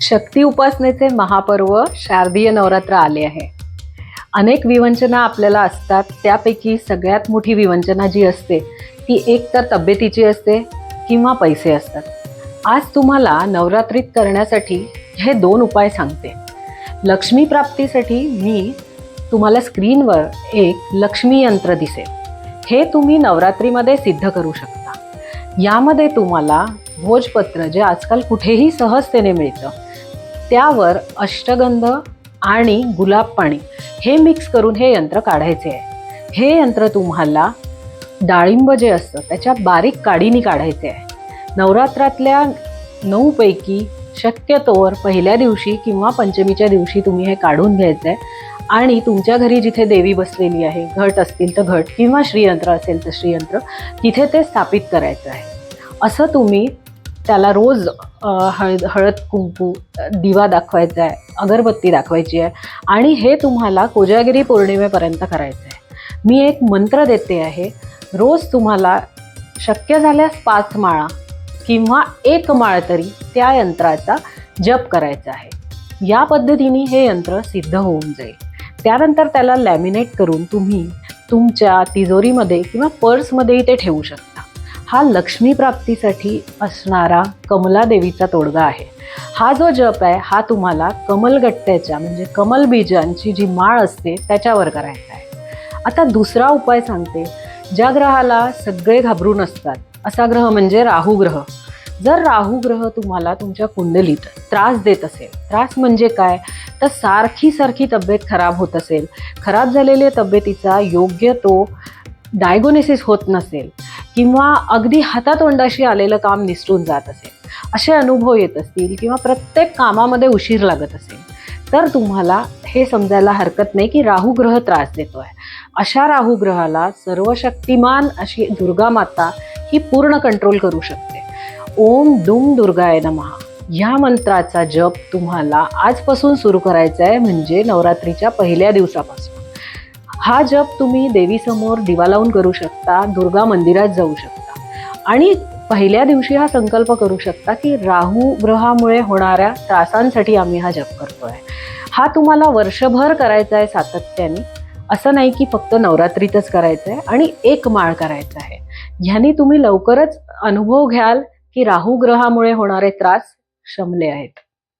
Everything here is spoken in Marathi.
शक्ती उपासनेचे महापर्व शारदीय नवरात्र आले आहे. अनेक विवंचना आपल्याला असतात त्यापैकी सगळ्यात मोठी विवंचना जी असते ती एक तर तब्येतीची असते किंवा पैसे असतात. आज तुम्हाला नवरात्रीत करण्यासाठी हे दोन उपाय सांगते. लक्ष्मी प्राप्तीसाठी मी तुम्हाला स्क्रीनवर एक लक्ष्मी यंत्र दिसेल. हे तुम्ही नवरात्रीमध्ये सिद्ध करू शकता. यामध्ये तुम्हाला भोजपत्र जे आजकाल कुठेही सहजतेने मिळतं त्यावर अष्टगंध आणि गुलाब पाणी हे मिक्स करून हे यंत्र काढायचे आहे. हे यंत्र तुम्हाला डाळिंब जे असतं त्याच्या बारीक काडीनी काढायचे आहे. नवरात्रातल्या नऊपैकी शक्यतोवर पहिल्या दिवशी किंवा पंचमीच्या दिवशी तुम्ही हे काढून घ्यायचं आहे आणि तुमच्या घरी जिथे देवी बसलेली आहे घट असतील तर घट किंवा श्रीयंत्र असेल तर श्रीयंत्र तिथे ते स्थापित करायचं आहे. असं तुम्ही त्याला रोज हळद हळद कुंकू दिवा दाखवायचा आहे अगरबत्ती दाखवायची आहे आणि हे तुम्हाला कोजागिरी पौर्णिमेपर्यंत करायचं आहे. मी एक मंत्र देते आहे रोज तुम्हाला शक्य झाल्यास पाच माळा किंवा एक माळ तरी त्या यंत्राचा जप करायचा आहे. या पद्धतीने हे यंत्र सिद्ध होऊन जाईल. त्यानंतर त्याला लॅमिनेट करून तुम्ही तुमच्या तिजोरीमध्ये किंवा पर्समध्येही ते ठेवू शकता. हा लक्ष्मी प्राप्तीसाठी असणारा कमला देवीचा तोडगा आहे. हा जो जप आहे हा तुम्हाला कमलगट्ट्याच्या म्हणजे कमल बीजांची जी माळ असते त्याच्यावर करायचा आहे. आता दुसरा उपाय सांगते. ज्या ग्रहाला सगळे घाबरून असतात असा ग्रह म्हणजे राहू ग्रह. जर राहू ग्रह तुम्हाला तुमच्या कुंडलीत त्रास देत असेल त्रास म्हणजे काय? तर सारखी सारखी तब्येत खराब होत असेल. खराब झालेल्या तब्येतीचा योग्य तो डायगोनेसिस होत नसेल. किंवा अगदी हातातोंडाशी आलेलं काम निसटून जात असेल असे अनुभव येत असतील किंवा प्रत्येक कामामध्ये उशीर लागत असेल तर तुम्हाला हे समजायला हरकत नाही की राहू ग्रह त्रास आहे अशा राहू ग्रहाला सर्वशक्तिमान अशी दुर्गा माता ही पूर्ण कंट्रोल करू शकते. ओम दुम दुर्गाय नमहा ह्या मंत्राचा जप तुम्हाला आजपासून सुरू करायचा आहे म्हणजे नवरात्रीच्या पहिल्या दिवसापासून. हा जप तुम्ही देवीसमोर दिवा लावून करू शकता दुर्गा मंदिरात जाऊ शकता. आणि पहिल्या दिवशी हा संकल्प करू शकता की राहू ग्रहामुळे होणाऱ्या त्रासांसाठी आम्ही हा जप करतोय. हा तुम्हाला वर्षभर करायचा आहे सातत्याने. असं नाही की फक्त नवरात्रीतच करायचं आहे आणि एक माळ करायचा आहे. ह्यानी तुम्ही लवकरच अनुभव घ्याल की राहू ग्रहामुळे होणारे त्रास शमले आहेत.